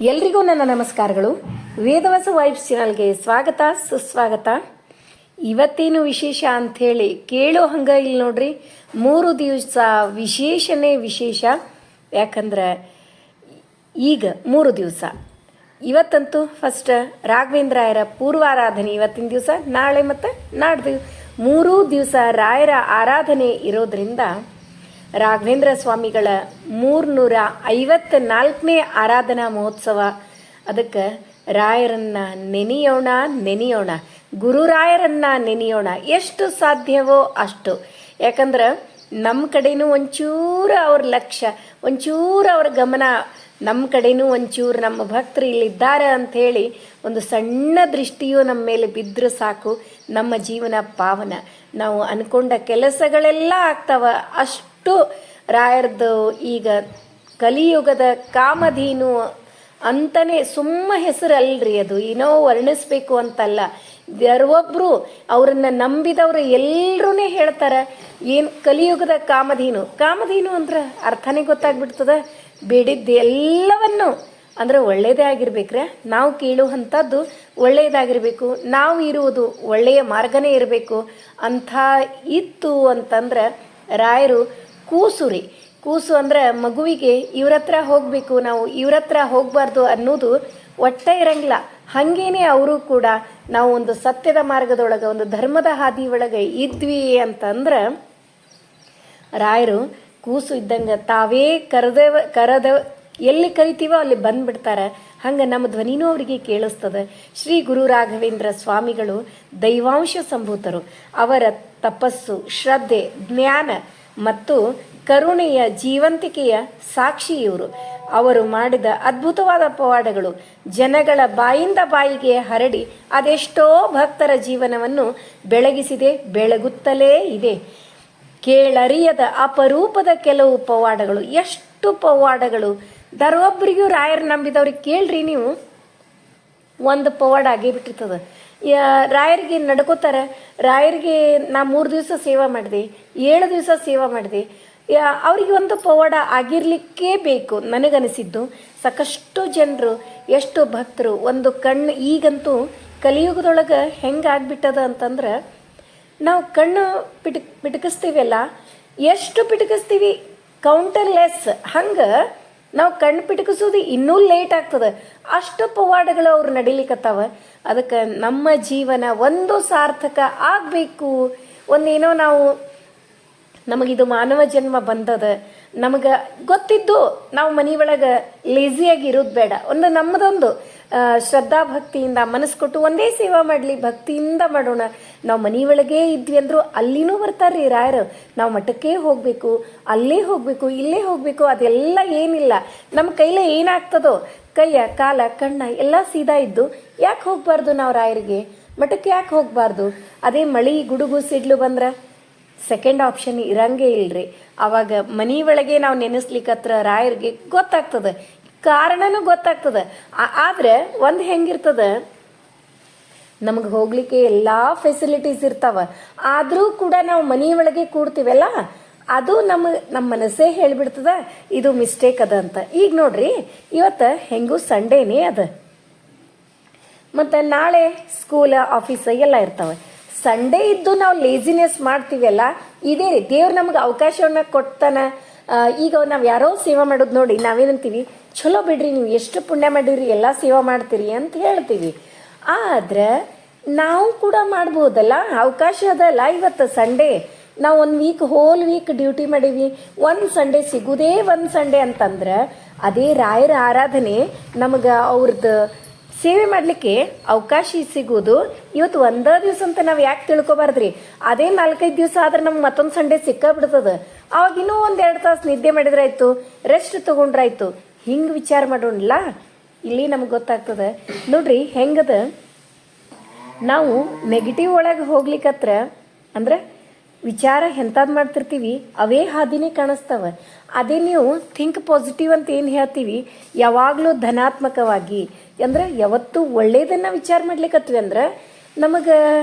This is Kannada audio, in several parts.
ಎಲ್ರಿಗೂ ನನ್ನ ನಮಸ್ಕಾರಗಳು. ವೇದವಸ ವೈಬ್ಸ್ ಚಾನಲ್ಗೆ ಸ್ವಾಗತ, ಸುಸ್ವಾಗತ. ಇವತ್ತೇನು ವಿಶೇಷ ಅಂಥೇಳಿ ಕೇಳೋ ಹಂಗ ಇಲ್ಲಿ ನೋಡ್ರಿ. ಮೂರು ದಿವಸ ವಿಶೇಷನೇ ವಿಶೇಷ. ಯಾಕಂದ್ರೆ ಈಗ ಮೂರು ದಿವಸ. ಇವತ್ತಂತೂ ಫಸ್ಟ್ ರಾಘವೇಂದ್ರಾಯರ ಪೂರ್ವಾರಾಧನೆ ಇವತ್ತಿನ ದಿವಸ, ನಾಳೆ ಮತ್ತು ನಾಡ್ದು. ಮೂರೂ ದಿವಸ ರಾಯರ ಆರಾಧನೆ ಇರೋದ್ರಿಂದ ರಾಘವೇಂದ್ರ ಸ್ವಾಮಿಗಳ ಮೂರ್ನೂರ ಐವತ್ತ ನಾಲ್ಕನೇ ಆರಾಧನಾ ಮಹೋತ್ಸವ. ಅದಕ್ಕೆ ರಾಯರನ್ನ ನೆನೆಯೋಣ ನೆನೆಯೋಣ. ಗುರುರಾಯರನ್ನ ನೆನೆಯೋಣ. ಎಷ್ಟು ಸಾಧ್ಯವೋ ಅಷ್ಟು. ಯಾಕಂದ್ರೆ ನಮ್ಮ ಕಡೆನೂ ಒಂಚೂರು ಅವ್ರ ಲಕ್ಷ್ಯ ಒಂಚೂರು ಅವ್ರ ಗಮನ ನಮ್ಮ ಕಡೆನೂ ಒಂಚೂರು ನಮ್ಮ ಭಕ್ತರು ಇಲ್ಲಿದ್ದಾರೆ ಅಂಥೇಳಿ ಒಂದು ಸಣ್ಣ ದೃಷ್ಟಿಯು ನಮ್ಮ ಮೇಲೆ ಬಿದ್ದರೂ ಸಾಕು. ನಮ್ಮ ಜೀವನ ಪಾವನ. ನಾವು ಅನ್ಕೊಂಡ ಕೆಲಸಗಳೆಲ್ಲ ಆಗ್ತಾವ ಅಷ್ಟು ರಾಯರ್ದು ಈಗ ಕಲಿಯುಗದ ಕಾಮಧೀನು ಅಂತಾನೆ ಸುಮ್ಮ ಹೆಸರು ಅಲ್ರಿ ಅದು. ಏನೋ ವರ್ಣಿಸ್ಬೇಕು ಅಂತಲ್ಲ. ಯಾರೊಬ್ಬರು ಅವ್ರನ್ನ ನಂಬಿದವರು ಎಲ್ಲರೂ ಹೇಳ್ತಾರೆ, ಏನು ಕಲಿಯುಗದ ಕಾಮಧೀನು? ಕಾಮಧೇನು ಅಂದ್ರೆ ಅರ್ಥನೇ ಗೊತ್ತಾಗ್ಬಿಡ್ತದ. ಬೇಡಿದ್ದು ಎಲ್ಲವನ್ನು ಅಂದ್ರೆ ಒಳ್ಳೆಯದೇ ಆಗಿರ್ಬೇಕ್ರೆ. ನಾವು ಕೇಳುವಂಥದ್ದು ಒಳ್ಳೆಯದಾಗಿರಬೇಕು ನಾವು ಇರುವುದು ಒಳ್ಳೆಯ ಮಾರ್ಗನೇ ಇರಬೇಕು. ಅಂಥ ಇತ್ತು ಅಂತಂದ್ರೆ ರಾಯರು ಕೂಸು ರೀ ಕೂಸು ಅಂದ್ರೆ ಮಗುವಿಗೆ ಇವ್ರ ಹತ್ರ ಹೋಗಬೇಕು, ನಾವು ಇವ್ರ ಹತ್ರ ಹೋಗಬಾರ್ದು ಅನ್ನೋದು ಒಟ್ಟೆ ಇರಂಗಿಲ್ಲ. ಹಾಗೇನೆ ಅವರು ಕೂಡ ನಾವು ಒಂದು ಸತ್ಯದ ಮಾರ್ಗದೊಳಗೆ, ಒಂದು ಧರ್ಮದ ಹಾದಿ ಒಳಗೆ ಇದ್ವಿ ಅಂತಂದ್ರೆ, ರಾಯರು ಕೂಸು ಇದ್ದಂಗೆ ತಾವೇ ಕರೆದವ ಕರೆದ ಎಲ್ಲಿ ಕರಿತೀವೋ ಅಲ್ಲಿ ಬಂದ್ಬಿಡ್ತಾರೆ. ಹಂಗೆ ನಮ್ಮ ಧ್ವನಿನೂ ಅವರಿಗೆ ಕೇಳಿಸ್ತದೆ. ಶ್ರೀ ಗುರು ರಾಘವೇಂದ್ರ ಸ್ವಾಮಿಗಳು ದೈವಾಂಶ ಸಂಭೂತರು. ಅವರ ತಪಸ್ಸು, ಶ್ರದ್ಧೆ, ಜ್ಞಾನ ಮತ್ತು ಕರುಣೆಯ ಜೀವಂತಿಕೆಯ ಸಾಕ್ಷಿ ಇವರು ಅವರು ಮಾಡಿದ ಅದ್ಭುತವಾದ ಪವಾಡಗಳು ಜನಗಳ ಬಾಯಿಂದ ಬಾಯಿಗೆ ಹರಡಿ ಅದೆಷ್ಟೋ ಭಕ್ತರ ಜೀವನವನ್ನು ಬೆಳಗಿಸಿದೆ, ಬೆಳಗುತ್ತಲೇ ಇದೆ. ಕೇಳರಿಯದ ಅಪರೂಪದ ಕೆಲವು ಪವಾಡಗಳು ಎಷ್ಟು ಪವಾಡಗಳು ದರೊಬ್ಬರಿಗೂ ರಾಯರ್ ನಂಬಿದವ್ರಿಗೆ ಕೇಳ್ರಿ ನೀವು. ಒಂದು ಪವಾಡ ಆಗೇ ಬಿಟ್ಟಿರ್ತದ. ರಾಯರಿಗೆ ನಡ್ಕೋತಾರೆ. ರಾಯರಿಗೆ ನಾ ಮೂರು ದಿವಸ ಸೇವಾ ಮಾಡಿದೆ. ಏಳು ದಿವಸ ಸೇವಾ ಮಾಡಿದೆ. ಅವರಿಗೆ ಒಂದು ಪವಾಡ ಆಗಿರಲಿಕ್ಕೇ ಬೇಕು ನನಗನಿಸಿದ್ದು. ಸಾಕಷ್ಟು ಜನರು, ಎಷ್ಟು ಭಕ್ತರು, ಒಂದು ಕಣ್ಣು ಈಗಂತೂ ಕಲಿಯುಗದೊಳಗೆ ಹೆಂಗೆ ಆಗ್ಬಿಟ್ಟದ ಅಂತಂದ್ರೆ, ನಾವು ಕಣ್ಣು ಪಿಟಕ್ ಪಿಟಕಿಸ್ತೀವಲ್ಲ, ಎಷ್ಟು ಪಿಟಕಿಸ್ತೀವಿ? ಕೌಂಟರ್ಲೆಸ್ ಹಂಗೆ ನಾವು ಕಣ್ಣು ಪಿಟಕಿಸೋದು ಇನ್ನೂ ಲೇಟ್ ಆಗ್ತದೆ. ಅಷ್ಟು ಪವಾಡಗಳು ಅವ್ರು ನಡಿಲಿಕ್ಕತ್ತಾವ ಅದಕ್ಕೆ ನಮ್ಮ ಜೀವನ ಒಂದು ಸಾರ್ಥಕ ಆಗಬೇಕು. ಒಂದೇನೋ ನಾವು ನಮಗಿದು ಮಾನವ ಜನ್ಮ ಬಂದದ. ನಮಗೆ ಗೊತ್ತಿದ್ದು ನಾವು ಮನೆ ಒಳಗೆ ಲೇಸಿಯಾಗಿ ಇರೋದು ಬೇಡ. ಒಂದು ನಮ್ಮದೊಂದು ಶ್ರದ್ಧಾ ಭಕ್ತಿಯಿಂದ ಮನಸ್ಸು ಕೊಟ್ಟು ಒಂದೇ ಸೇವಾ ಮಾಡಲಿ, ಭಕ್ತಿಯಿಂದ ಮಾಡೋಣ. ನಾವು ಮನೆ ಒಳಗೆ ಇದ್ವಿ ಅಂದರೂ ಅಲ್ಲಿನೂ ಬರ್ತಾರ್ರಿ ರಾಯರು. ನಾವು ಮಠಕ್ಕೆ ಹೋಗಬೇಕು, ಅಲ್ಲೇ ಹೋಗಬೇಕು, ಇಲ್ಲೇ ಹೋಗಬೇಕು, ಅದೆಲ್ಲ ಏನಿಲ್ಲ. ನಮ್ಮ ಕೈಲೇ ಏನಾಗ್ತದೋ, ಕೈಯ, ಕಾಲ, ಕಣ್ಣ ಎಲ್ಲ ಸೀದಾ ಇದ್ದು ಯಾಕೆ ಹೋಗಬಾರ್ದು ನಾವು ರಾಯರಿಗೆ? ಮಠಕ್ಕೆ ಯಾಕೆ ಹೋಗಬಾರ್ದು? ಅದೇ ಮಳಿ, ಗುಡುಗು, ಸಿಡ್ಲು ಬಂದ್ರೆ ಸೆಕೆಂಡ್ ಆಪ್ಷನ್ ಇರಂಗೇ ಇಲ್ರಿ. ಅವಾಗ ಮನಿ ಒಳಗೆ ನಾವು ನೆನೆಸ್ಲಿಕ್ಕತ್ರ ರಾಯರಿಗೆ ಗೊತ್ತಾಗ್ತದೆ. ಕಾರಣನೂ ಗೊತ್ತಾಗ್ತದೆ. ಆದ್ರೆ ಒಂದು ಹೆಂಗಿರ್ತದ? ನಮಗೆ ಹೋಗ್ಲಿಕ್ಕೆ ಎಲ್ಲ ಫೆಸಿಲಿಟೀಸ್ ಇರ್ತಾವ. ಆದರೂ ಕೂಡ ನಾವು ಮನಿ ಒಳಗೆ ಕೂಡ್ತೀವಲ್ಲ, ಅದು ನಮ್ಮ ನಮ್ಮ ಮನಸ್ಸೇ ಹೇಳಿಬಿಡ್ತದ, ಇದು ಮಿಸ್ಟೇಕ್ ಅದ ಅಂತ. ಈಗ ನೋಡ್ರಿ, ಇವತ್ತು ಹೆಂಗೂ ಸಂಡೇನೇ ಅದ. ಮತ್ತು ನಾಳೆ ಸ್ಕೂಲ್ ಆಫೀಸ್ ಎಲ್ಲ ಇರ್ತಾವೆ. ಸಂಡೇ ಇದ್ದು ನಾವು ಲೇಸಿನೆಸ್ ಮಾಡ್ತೀವಲ್ಲ, ಇದೇ ರೀ. ದೇವ್ರು ನಮ್ಗೆ ಅವಕಾಶವನ್ನ ಕೊಡ್ತಾನ. ಈಗ ನಾವು ಯಾರೋ ಸೇವಾ ಮಾಡೋದು ನೋಡಿ, ನಾವೇನಂತೀವಿ ಚಲೋ ಬಿಡ್ರಿ ನೀವು, ಎಷ್ಟು ಪುಣ್ಯ ಮಾಡಿರಿ, ಎಲ್ಲ ಸೇವಾ ಮಾಡ್ತೀರಿ ಅಂತ ಹೇಳ್ತೀವಿ. ಆದ್ರೆ, ನಾವು ಕೂಡ ಮಾಡ್ಬೋದಲ್ಲ, ಅವಕಾಶ ಅದಲ್ಲ. ಇವತ್ತು ಸಂಡೇ ನಾವು ಒಂದು ವೀಕ್ ಹೋಲ್ ವೀಕ್ ಡ್ಯೂಟಿ ಮಾಡೀವಿ. ಒಂದು ಸಂಡೇ ಸಿಗುದೇ ಒಂದು ಸಂಡೇ ಅಂತಂದ್ರೆ, ಅದೇ ರಾಯರ ಆರಾಧನೆ ನಮಗೆ ಅವ್ರದ್ದು ಸೇವೆ ಮಾಡಲಿಕ್ಕೆ ಅವಕಾಶ ಸಿಗುವುದು. ಇವತ್ತು ಒಂದೇ ದಿವಸ ಅಂತ ನಾವು ಯಾಕೆ ತಿಳ್ಕೊಬಾರ್ದ್ರಿ? ಅದೇ ನಾಲ್ಕೈದು ದಿವಸ ಆದ್ರೆ ನಮ್ಗೆ ಮತ್ತೊಂದು ಸಂಡೇ ಸಿಕ್ಕಾಬಿಡ್ತದೆ. ಅವಾಗ ಇನ್ನೂ ಒಂದು ಎರಡು ತಾಸು ನಿದ್ದೆ ಮಾಡಿದ್ರಾಯ್ತು ರೆಸ್ಟ್ ತೊಗೊಂಡ್ರಾಯ್ತು. ಹಿಂಗೆ ವಿಚಾರ ಮಾಡೋಣಲ್ಲ ಇಲ್ಲಿ ನಮ್ಗೆ ಗೊತ್ತಾಗ್ತದೆ. ನೋಡ್ರಿ, ಹೆಂಗದ? ನಾವು ನೆಗೆಟಿವ್ ಒಳಗೆ ಹೋಗ್ಲಿಕ್ಕತ್ರ ಅಂದ್ರೆ ವಿಚಾರ ಎಂಥದ್ದು ಮಾಡ್ತಿರ್ತೀವಿ, ಅವೇ ಹಾದಿನೇ ಕಾಣಿಸ್ತಾವ. ಅದೇ ನೀವು ಥಿಂಕ್ ಪಾಸಿಟಿವ್ ಅಂತ ಏನು ಹೇಳ್ತೀವಿ, ಯಾವಾಗಲೂ ಧನಾತ್ಮಕವಾಗಿ. ಅಂದ್ರೆ ಯಾವತ್ತೂ ಒಳ್ಳೇದನ್ನು ವಿಚಾರ ಮಾಡ್ಲಿಕ್ಕತ್ವಿ ಅಂದ್ರೆ, ನಮಗೆ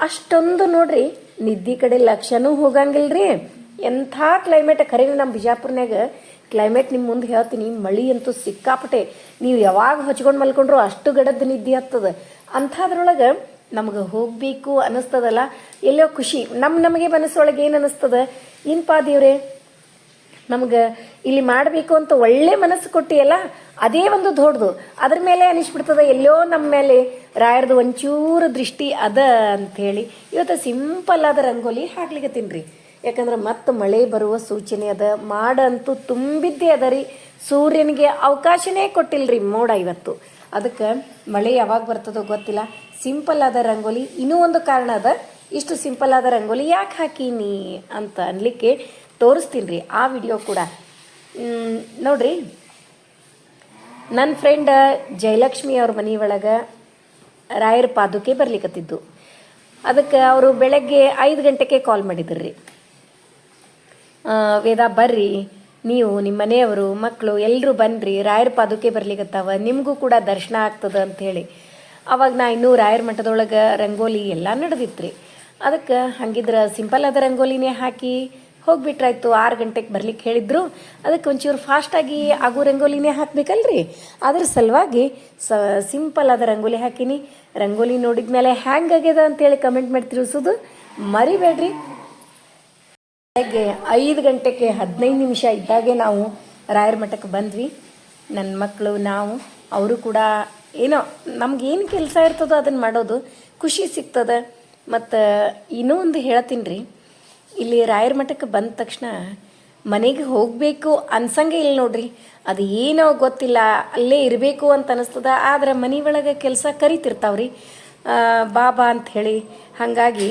ಅಷ್ಟೊಂದು ನೋಡ್ರಿ, ನಿದ್ದೆ ಕಡೆ ಲಕ್ಷನೂ ಹೋಗಂಗಿಲ್ರಿ. ಎಂಥ ಕ್ಲೈಮೇಟ್ ಖರೀನ ನಮ್ಮ ಬಿಜಾಪುರ್ನಾಗ ಕ್ಲೈಮೇಟ್ ನಿಮ್ಮ ಮುಂದೆ ಹೇಳ್ತೀನಿ, ಮಳಿ ಅಂತೂ ಸಿಕ್ಕಾಪಟ್ಟೆ. ನೀವು ಯಾವಾಗ ಹೊಚ್ಕೊಂಡು ಮಲ್ಕೊಂಡ್ರು ಅಷ್ಟು ಗಡದ ನಿದ್ದೆ ಹತ್ತದ ಅಂಥದ್ರೊಳಗೆ ನಮ್ಗೆ ಹೋಗಬೇಕು ಅನ್ನಿಸ್ತದಲ್ಲ ಎಲ್ಲೋ ಖುಷಿ. ನಮ್ಮ ನಮಗೆ ಮನಸ್ಸೊಳಗೆ ಏನು ಅನ್ನಿಸ್ತದ? ಏನಪ್ಪಾ ದೇವ್ರೆ? ನಮ್ಗೆ ಇಲ್ಲಿ ಮಾಡಬೇಕು ಅಂತ ಒಳ್ಳೆ ಮನಸ್ಸು ಕೊಟ್ಟಿಯಲ್ಲ, ಅದೇ ಒಂದು ದೊಡ್ಡದು. ಅದ್ರ ಮೇಲೆ ಅನಿಸ್ಬಿಡ್ತದೆ ಎಲ್ಲೋ ನಮ್ಮ ಮೇಲೆ ರಾಯರ್ದು ಒಂಚೂರು ದೃಷ್ಟಿ ಅದ ಅಂಥೇಳಿ. ಇವತ್ತು ಸಿಂಪಲ್ ಆದ ರಂಗೋಲಿ ಹಾಕ್ಲಿಕ್ಕೆ ತಿನ್ರಿ. ಯಾಕಂದ್ರೆ ಮತ್ತೆ ಮಳೆ ಬರುವ ಸೂಚನೆ ಅದ, ಮಾಡಂತೂ ತುಂಬಿದ್ದೇ ಅದ ರೀ. ಸೂರ್ಯನಿಗೆ ಅವಕಾಶನೇ ಕೊಟ್ಟಿಲ್ರಿ ಮೋಡ ಇವತ್ತು. ಅದಕ್ಕೆ ಮಳೆ ಯಾವಾಗ ಬರ್ತದೋ ಗೊತ್ತಿಲ್ಲ. ಸಿಂಪಲ್ ಆದ ರಂಗೋಲಿ. ಇನ್ನೂ ಒಂದು ಕಾರಣ ಅದ, ಇಷ್ಟು ಸಿಂಪಲ್ ಆದ ರಂಗೋಲಿ ಯಾಕೆ ಹಾಕೀನಿ ಅಂತ ಅನ್ಲಿಕ್ಕೆ ತೋರಿಸ್ತೀನಿ ರೀ ಆ ವಿಡಿಯೋ ಕೂಡ. ನೋಡ್ರಿ. ನನ್ನ ಫ್ರೆಂಡ್ ಜಯಲಕ್ಷ್ಮಿ ಅವ್ರ ಮನೆ ಒಳಗೆ ರಾಯರ ಪಾದುಕೆ ಬರ್ಲಿಕತ್ತಿದ್ದು. ಅದಕ್ಕೆ ಅವರು ಬೆಳಗ್ಗೆ ಐದು ಗಂಟೆಗೆ ಕಾಲ್ ಮಾಡಿದ್ರು. ರೀ ವೇದ ಬರ್ರಿ, ನೀವು ನಿಮ್ಮ ಮನೆಯವರು ಮಕ್ಕಳು ಎಲ್ಲರೂ ಬನ್ನಿರಿ ರಾಯರ ಪಾದುಕೆ ಬರ್ಲಿಕತ್ತಾವ, ನಿಮಗೂ ಕೂಡ ದರ್ಶನ ಆಗ್ತದ ಅಂಥೇಳಿ ಅವಾಗ ನಾ ಇನ್ನೂ ರಾಯರ ಮಠದೊಳಗೆ ರಂಗೋಲಿ ಎಲ್ಲ ನಡೆದಿತ್ತು ರೀ ಅದಕ್ಕೆ ಹಂಗಿದ್ರೆ ಸಿಂಪಲ್ ಆದ ರಂಗೋಲಿನೇ ಹಾಕಿ ಹೋಗ್ಬಿಟ್ರಾಯ್ತು, ಆರು ಗಂಟೆಗೆ ಬರ್ಲಿಕ್ಕೆ ಹೇಳಿದ್ರು. ಅದಕ್ಕೆ ಒಂಚೂರು ಫಾಸ್ಟಾಗಿ ಆಗು ರಂಗೋಲಿನೇ ಹಾಕ್ಬೇಕಲ್ರಿ. ಅದ್ರ ಸಲುವಾಗಿ ಸ, ಸಿಂಪಲ್ ಆದ ರಂಗೋಲಿ ಹಾಕಿನಿ. ರಂಗೋಲಿ ನೋಡಿದ ಮೇಲೆ ಹ್ಯಾಂಗಾಗ್ಯದ ಅಂತೇಳಿ ಕಮೆಂಟ್ ಮಾಡಿ ತಿಳಿಸೋದು ಮರಿಬೇಡ್ರಿ. ಬೆಳಗ್ಗೆ ಐದು ಗಂಟೆಗೆ ಹದಿನೈದು ನಿಮಿಷ ಇದ್ದಾಗೆ ನಾವು ರಾಯರ ಮಠಕ್ಕೆ ಬಂದ್ವಿ. ನನ್ನ ಮಕ್ಕಳು ನಾವು, ಅವರು ಕೂಡ ಏನೋ, ನಮ್ಗೇನು ಕೆಲಸ ಇರ್ತದೋ ಅದನ್ನು ಮಾಡೋದು ಖುಷಿ ಸಿಗ್ತದೆ. ಮತ್ತು ಇನ್ನೂ ಒಂದು ಹೇಳ್ತೀನಿ ರೀ ಇಲ್ಲಿ ರಾಯರ ಮಠಕ್ಕೆ ಬಂದ ತಕ್ಷಣ ಮನೆಗೆ ಹೋಗಬೇಕು ಅನ್ಸಂಗೆ ಇಲ್ಲ ನೋಡ್ರಿ. ಅದು ಏನೋ ಗೊತ್ತಿಲ್ಲ, ಅಲ್ಲೇ ಇರಬೇಕು ಅಂತ ಅನಿಸ್ತದ. ಆದ್ರೆ ಮನೆ ಒಳಗೆ ಕೆಲಸ ಕರಿತಿರ್ತಾವ್ರಿ. ಬಾಬಾ ಅಂತ ಹೇಳಿ. ಹಾಗಾಗಿ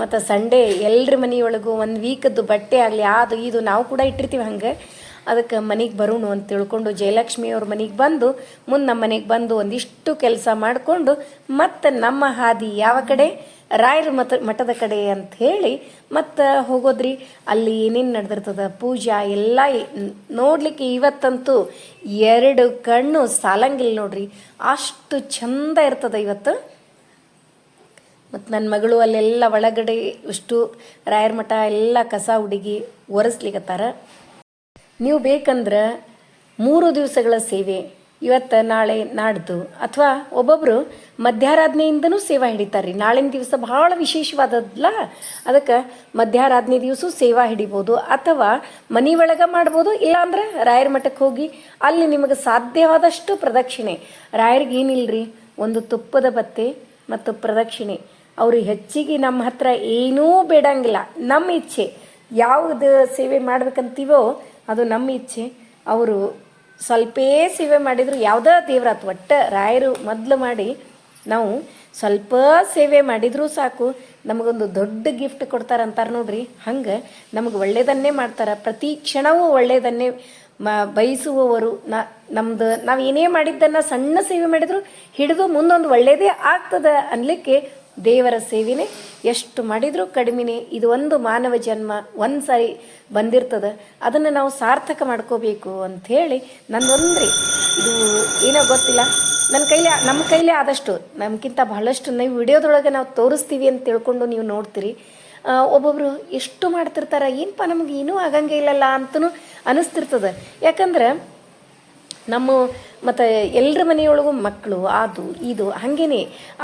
ಮತ್ತು ಸಂಡೇ ಎಲ್ಲರ ಮನೆಯೊಳಗೂ ಒಂದು ವೀಕದ್ದು ಬಟ್ಟೆ ಆಗಲಿ, ಅದು, ಇದು ನಾವು ಕೂಡ ಇಟ್ಟಿರ್ತೀವಿ ಹಂಗೆ. ಅದಕ್ಕೆ ಮನೆಗೆ ಬರೋಣ ಅಂತ ತಿಳ್ಕೊಂಡು ಜಯಲಕ್ಷ್ಮಿ ಅವ್ರ ಮನೆಗೆ ಬಂದು, ಮುಂದೆ ನಮ್ಮ ಮನೆಗೆ ಬಂದು ಒಂದಿಷ್ಟು ಕೆಲಸ ಮಾಡಿಕೊಂಡು, ಮತ್ತು ನಮ್ಮ ಹಾದಿ ಯಾವ ಕಡೆ? ರಾಯರ ಮಠ ಮಠದ ಕಡೆ ಅಂತ ಹೇಳಿ, ಮತ್ತು ಹೋಗೋದ್ರಿ. ಅಲ್ಲಿ ಏನೇನು ನಡೆದಿರ್ತದ? ಪೂಜಾ ಎಲ್ಲ ನೋಡಲಿಕ್ಕೆ ಇವತ್ತಂತೂ ಎರಡು ಕಣ್ಣು ಸಾಲಂಗಿಲ್ಲ ನೋಡ್ರಿ. ಅಷ್ಟು ಚಂದ ಇರ್ತದ ಇವತ್ತು. ಮತ್ತು ನನ್ನ ಮಗಳು ಅಲ್ಲೆಲ್ಲ ಒಳಗಡೆ ಇಷ್ಟು ರಾಯರ ಮಠ ಎಲ್ಲ ಕಸ ಹುಡುಗಿ ಒರೆಸ್ಲಿಕತ್ತಾರ. ನೀವು ಬೇಕಂದ್ರೆ ಮೂರು ದಿವಸಗಳ ಸೇವೆ, ಇವತ್ತು, ನಾಳೆ, ನಾಡ್ದು, ಅಥವಾ ಒಬ್ಬೊಬ್ಬರು ಮಧ್ಯಾರಾಧನೆಯಿಂದನೂ ಸೇವಾ ಹಿಡಿತಾರೆ ರೀ ನಾಳಿನ ದಿವಸ ಭಾಳ ವಿಶೇಷವಾದದ್ಲ, ಅದಕ್ಕೆ ಮಧ್ಯಾರಾಧನೆ ದಿವಸ ಸೇವಾ ಹಿಡಿಬೋದು, ಅಥವಾ ಮನೆ ಒಳಗೆ ಮಾಡ್ಬೋದು, ಇಲ್ಲಾಂದ್ರೆ ರಾಯರ ಮಠಕ್ಕೆ ಹೋಗಿ ಅಲ್ಲಿ ನಿಮಗೆ ಸಾಧ್ಯವಾದಷ್ಟು ಪ್ರದಕ್ಷಿಣೆ. ರಾಯರಿಗೆ ಏನಿಲ್ಲರಿ ಒಂದು ತುಪ್ಪದ ಬತ್ತೆ ಮತ್ತು ಪ್ರದಕ್ಷಿಣೆ. ಅವರು ಹೆಚ್ಚಿಗೆ ನಮ್ಮ ಹತ್ರ ಏನೂ ಬೇಡಂಗಿಲ್ಲ. ನಮ್ಮ ಇಚ್ಛೆ, ಯಾವುದು ಸೇವೆ ಮಾಡ್ಬೇಕಂತೀವೋ ಅದು ನಮ್ಮ ಇಚ್ಛೆ. ಅವರು ಸ್ವಲ್ಪೇ ಸೇವೆ ಮಾಡಿದ್ರು, ಯಾವುದೇ ದೇವ್ರಾತು, ಒಟ್ಟು ರಾಯರು ಮೊದಲು ಮಾಡಿ ನಾವು ಸ್ವಲ್ಪ ಸೇವೆ ಮಾಡಿದರೂ ಸಾಕು. ನಮಗೊಂದು ದೊಡ್ಡ ಗಿಫ್ಟ್ ಕೊಡ್ತಾರೆ ಅಂತಾರೆ ನೋಡ್ರಿ. ಹಂಗೆ ನಮಗೆ ಒಳ್ಳೇದನ್ನೇ ಮಾಡ್ತಾರೆ. ಪ್ರತಿ ಕ್ಷಣವೂ ಒಳ್ಳೇದನ್ನೇ ಮ, ಬಯಸುವವರು. ನಮ್ದು, ನಾವು ಏನೇ ಮಾಡಿದ್ದನ್ನು ಸಣ್ಣ ಸೇವೆ ಮಾಡಿದ್ರು ಹಿಡಿದು ಮುಂದೊಂದು ಒಳ್ಳೇದೇ ಆಗ್ತದೆ ಅನ್ಲಿಕ್ಕೆ ದೇವರ ಸೇವೆನೇ ಎಷ್ಟು ಮಾಡಿದರೂ ಕಡಿಮೆನೆ. ಇದು ಒಂದು ಮಾನವ ಜನ್ಮ ಒಂದು ಸಾರಿ ಬಂದಿರ್ತದ. ಅದನ್ನು ನಾವು ಸಾರ್ಥಕ ಮಾಡ್ಕೋಬೇಕು ಅಂಥೇಳಿ ನನ್ನೊಂದ್ರಿ. ಇದು ಏನೋ ಗೊತ್ತಿಲ್ಲ. ನನ್ನ ಕೈಲಿ, ನಮ್ಮ ಕೈಲೇ ಆದಷ್ಟು ನಮ್ಗಿಂತ ಬಹಳಷ್ಟು ನೀವು ವಿಡಿಯೋದೊಳಗೆ ನಾವು ತೋರಿಸ್ತೀವಿ ಅಂತ ತಿಳ್ಕೊಂಡು ನೀವು ನೋಡ್ತೀರಿ. ಒಬ್ಬೊಬ್ಬರು ಎಷ್ಟು ಮಾಡ್ತಿರ್ತಾರೆ ಏನಪ್ಪ ನಮ್ಗೆ ಏನೂ ಆಗಂಗೆ ಇಲ್ಲಲ್ಲ ಅಂತನೂ ಅನಿಸ್ತಿರ್ತದೆ. ಯಾಕಂದ್ರೆ ನಮ್ಮ ಮತ್ತು ಎಲ್ಲರ ಮನೆಯೊಳಗೂ ಮಕ್ಕಳು ಅದು ಇದು, ಹಾಗೇನೆ.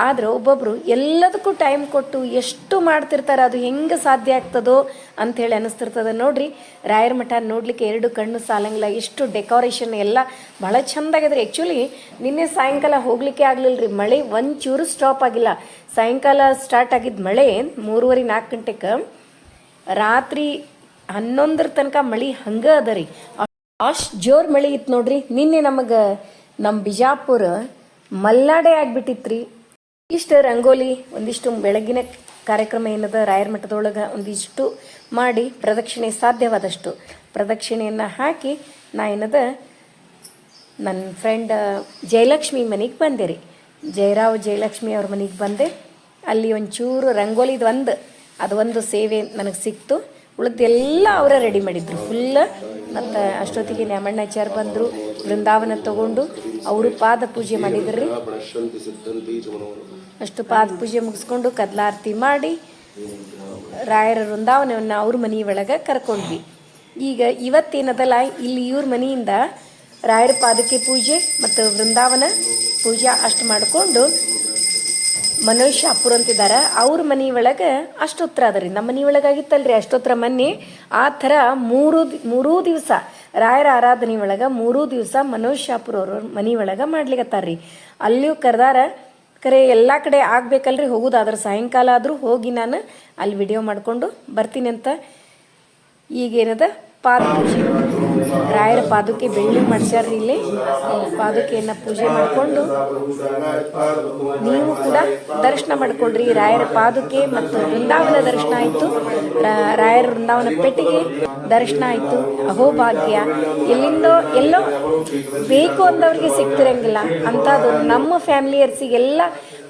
ಆದರೆ ಒಬ್ಬೊಬ್ಬರು ಎಲ್ಲದಕ್ಕೂ ಟೈಮ್ ಕೊಟ್ಟು ಎಷ್ಟು ಮಾಡ್ತಿರ್ತಾರೆ, ಅದು ಹೆಂಗೆ ಸಾಧ್ಯ ಆಗ್ತದೋ ಅಂಥೇಳಿ ಅನಿಸ್ತಿರ್ತದೆ. ನೋಡಿರಿ, ರಾಯರ ಮಠ ನೋಡ್ಲಿಕ್ಕೆ ಎರಡು ಕಣ್ಣು ಸಾಲಂಗಿಲ್ಲ, ಎಷ್ಟು ಡೆಕೋರೇಷನ್ ಎಲ್ಲ ಭಾಳ ಚೆಂದಾಗಿದ್ರೆ. ಆ್ಯಕ್ಚುಲಿ ನಿನ್ನೆ ಸಾಯಂಕಾಲ ಹೋಗ್ಲಿಕ್ಕೆ ಆಗಲಿಲ್ಲ ರೀ ಮಳೆ ಒಂಚೂರು ಸ್ಟಾಪ್ ಆಗಿಲ್ಲ. ಸಾಯಂಕಾಲ ಸ್ಟಾರ್ಟ್ ಆಗಿದ್ದ ಮಳೆ ಮೂರುವರೆ ನಾಲ್ಕು ಗಂಟೆಗೆ ರಾತ್ರಿ ಹನ್ನೊಂದರ ತನಕ ಮಳೆ ಹಂಗೆ ಅದ ರೀ. ಅಷ್ಟು ಜೋರ್ ಮಳೆ ಇತ್ತು ನೋಡ್ರಿ. ನಿನ್ನೆ ನಮಗೆ ನಮ್ಮ ಬಿಜಾಪುರ ಮಲ್ಲಾಡೆ ಆಗ್ಬಿಟ್ಟಿತ್ರಿ. ಇಷ್ಟು ರಂಗೋಲಿ, ಒಂದಿಷ್ಟು ಬೆಳಗಿನ ಕಾರ್ಯಕ್ರಮ ಏನದ ರಾಯರ ಮಠದೊಳಗೆ ಒಂದಿಷ್ಟು ಮಾಡಿ ಪ್ರದಕ್ಷಿಣೆ ಸಾಧ್ಯವಾದಷ್ಟು. ಪ್ರದಕ್ಷಿಣೆಯನ್ನು ಹಾಕಿ ನಾ ಏನದ ನನ್ನ ಫ್ರೆಂಡ್ ಜಯಲಕ್ಷ್ಮಿ ಮನೆಗೆ ಬಂದೆ ರೀ. ಜಯರಾವ್ ಜಯಲಕ್ಷ್ಮಿ ಅವ್ರ ಮನೆಗೆ ಬಂದೆ. ಅಲ್ಲಿ ಒಂಚೂರು ರಂಗೋಲಿದು ಒಂದು, ಅದು ಒಂದು ಸೇವೆ ನನಗೆ ಸಿಕ್ತು. ಉಳಿದೆಲ್ಲ ಅವರೇ ರೆಡಿ ಮಾಡಿದ್ರು. ಫುಲ್ ಮತ್ತು ಅಷ್ಟೊತ್ತಿಗೆ ನ್ಯಾಮಣ್ಣಾಚಾರ್ ಬಂದರು ಬೃಂದಾವನ ತಗೊಂಡು ಅವರು ಪಾದ ಪೂಜೆ ಮಾಡಿದ್ರು. ಅಷ್ಟು ಪಾದ ಪೂಜೆ ಮುಗಿಸ್ಕೊಂಡು ಕದ್ಲಾರತಿ ಮಾಡಿ, ರಾಯರ ವೃಂದಾವನವನ್ನು ಅವ್ರ ಮನೆ ಒಳಗೆ ಕರ್ಕೊಂಡ್ವಿ. ಈಗ ಇವತ್ತೇನದಲ್ಲ, ಇಲ್ಲಿ ಇವ್ರ ಮನೆಯಿಂದ ರಾಯರ ಪಾದಕ್ಕೆ ಪೂಜೆ ಮತ್ತು ವೃಂದಾವನ ಪೂಜೆ ಅಷ್ಟು ಮಾಡಿಕೊಂಡು ಮನೋಜ್ ಶಾಪುರ್ ಅಂತಿದ್ದಾರೆ. ಅವ್ರ ಮನೆ ಒಳಗೆ ಅಷ್ಟೋತ್ರ ಅದ ರೀ ನಮ್ಮ ಮನೆ ಒಳಗಾಗಿತ್ತಲ್ರಿ ಅಷ್ಟೋತ್ರ ಮನ್ನಿ. ಆ ಥರ ಮೂರು ಮೂರೂ ದಿವಸ ರಾಯರ ಆರಾಧನೆ ಒಳಗೆ ಮೂರೂ ದಿವಸ ಮನೋಜ್ ಶಾಪುರ್ ಅವ್ರ ಮನೆ ಒಳಗೆ ಮಾಡ್ಲಿಕ್ಕತ್ತಾರ್ರಿ ಅಲ್ಲಿಯೂ ಕರೆದಾರ, ಕರೆ ಎಲ್ಲ ಕಡೆ ಆಗ್ಬೇಕಲ್ರಿ, ಹೋಗೋದಾದ್ರೆ ಸಾಯಂಕಾಲ ಆದರೂ ಹೋಗಿ ನಾನು ಅಲ್ಲಿ ವಿಡಿಯೋ ಮಾಡಿಕೊಂಡು ಬರ್ತೀನಿ ಅಂತ ಈಗೇನದ ಪಾದ ರಾಯರ ಪಾದಕ್ಕೆ ಬೆಳ್ಳಿ ಮಾಡ್ಸ್ಯಾರ್ರಿ ಇಲ್ಲಿ. ಪಾದಕೆಯನ್ನು ಪೂಜೆ ಮಾಡಿಕೊಂಡು ನೀವು ಕೂಡ ದರ್ಶನ ಮಾಡ್ಕೊಳ್ರಿ ರಾಯರ ಪಾದುಕೆ ಮತ್ತು ವೃಂದಾವನ ದರ್ಶನ ಆಯಿತು. ರಾಯರ ವೃಂದಾವನ ಪೆಟ್ಟಿಗೆ ದರ್ಶನ ಆಯಿತು. ಅಹೋಭಾಗ್ಯ ಎಲ್ಲಿಂದೋ ಎಲ್ಲೋ ಬೇಕು ಅಂದವ್ರಿಗೆ ಸಿಗ್ತಿರಂಗಿಲ್ಲ. ಅಂಥದ್ದು ನಮ್ಮ ಫ್ಯಾಮಿಲಿಯರ್ಸಿಗೆಲ್ಲ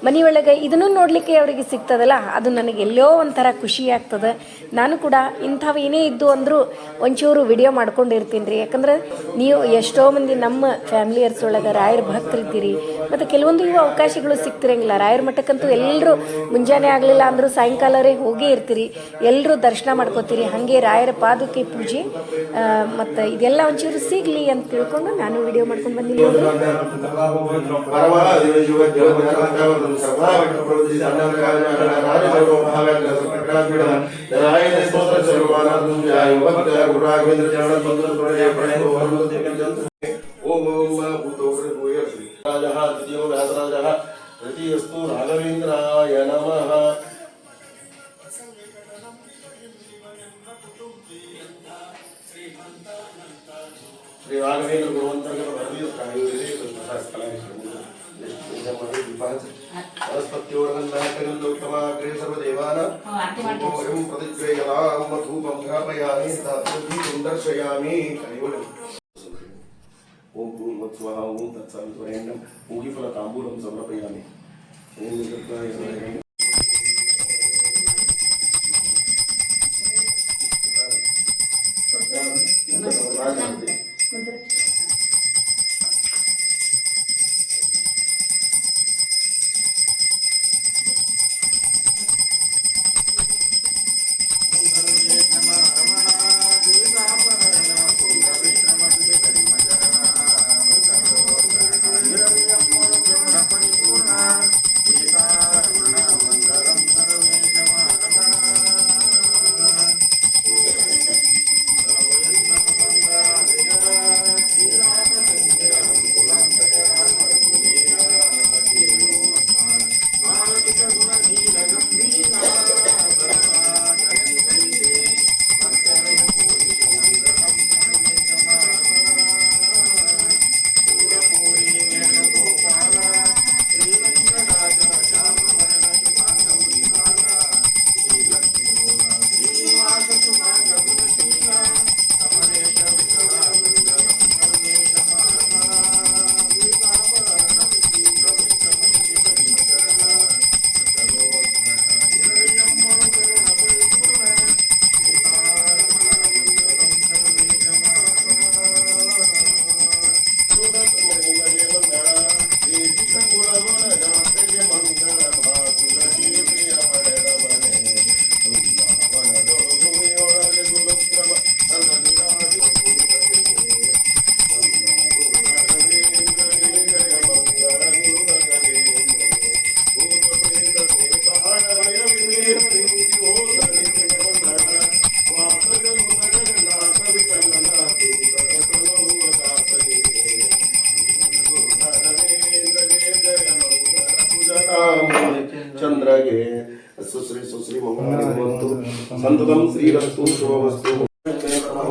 ಮನೆಯೊಳಗೆ ಇದನ್ನು ನೋಡಲಿಕ್ಕೆ ಅವರಿಗೆ ಸಿಗ್ತದಲ್ಲ? ಅದು ನನಗೆ ಎಲ್ಲೋ ಒಂಥರ ಖುಷಿ ಆಗ್ತದೆ. ನಾನು ಕೂಡ ಇಂಥವು ಏನೇ ಇದ್ದು ಅಂದರೂ ಒಂಚೂರು ವಿಡಿಯೋ ಮಾಡ್ಕೊಂಡಿರ್ತೀನಿ ರೀ ಯಾಕಂದ್ರೆ ನೀವು ಎಷ್ಟೋ ಮಂದಿ ನಮ್ಮ ಫ್ಯಾಮಿಲಿಯರ್ಸ್ ಒಳಗೆ ರಾಯರ ಭಕ್ತರಿದ್ದೀರಿ. ಮತ್ತು ಕೆಲವೊಂದು ಇವು ಅವಕಾಶಗಳು ಸಿಗ್ತಿರಂಗಿಲ್ಲ. ರಾಯರ ಮಠಕ್ಕಂತೂ ಎಲ್ಲರೂ ಮುಂಜಾನೆ ಆಗಲಿಲ್ಲ ಅಂದರೂ ಸಾಯಂಕಾಲರೇ ಹೋಗೇ ಇರ್ತೀರಿ. ಎಲ್ಲರೂ ದರ್ಶನ ಮಾಡ್ಕೋತೀರಿ. ಹಾಗೆ ರಾಯರ ಪಾದುಕೆ ಪೂಜೆ ಮತ್ತು ಇದೆಲ್ಲ ಒಂಚೂರು ಸಿಗಲಿ ಅಂತ ತಿಳ್ಕೊಂಡು ನಾನು ವಿಡಿಯೋ ಮಾಡ್ಕೊಂಡು सर्वावक्रप्रतिष्ठ अन्नकार्याणानानारिमर्गो महाव्याघ्रसप्रकाशपीडनं जनायते स्तोत्रस्वरूपानां पूजाय वक्त गुरुराघवेन्द्रचरणं बन्धुप्रणे प्रणेतो भगवते ग्रयणां मधुमं घापयामि स्थापयितुं दर्शयामि केवलम् ॐ पूर्वत् स्वाहा ॐ तत्सवितुरेण्यं पूगीफलताम्बूलं समर्पयामि ॐ